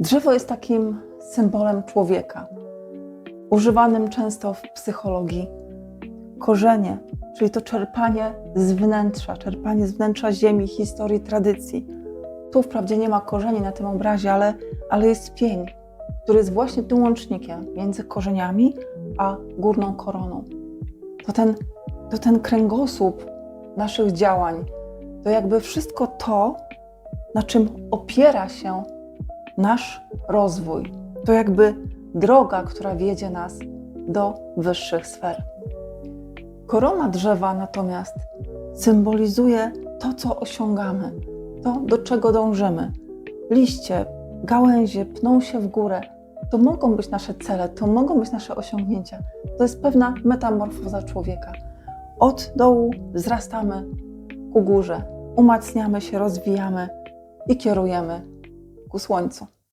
Drzewo jest takim symbolem człowieka, używanym często w psychologii. Korzenie, czyli to czerpanie z wnętrza, czerpanie z wnętrza ziemi, historii, tradycji. Tu wprawdzie nie ma korzeni na tym obrazie, ale, ale jest pień, który jest właśnie tym łącznikiem między korzeniami a górną koroną. To ten, to ten kręgosłup naszych działań, to jakby wszystko to, na czym opiera się nasz rozwój. To jakby droga, która wiedzie nas do wyższych sfer. Korona drzewa natomiast symbolizuje to, co osiągamy, to, do czego dążymy. Liście, gałęzie pną się w górę. To mogą być nasze cele, to mogą być nasze osiągnięcia. To jest pewna metamorfoza człowieka. Od dołu wzrastamy ku górze, umacniamy się, rozwijamy i kierujemy ku słońcu.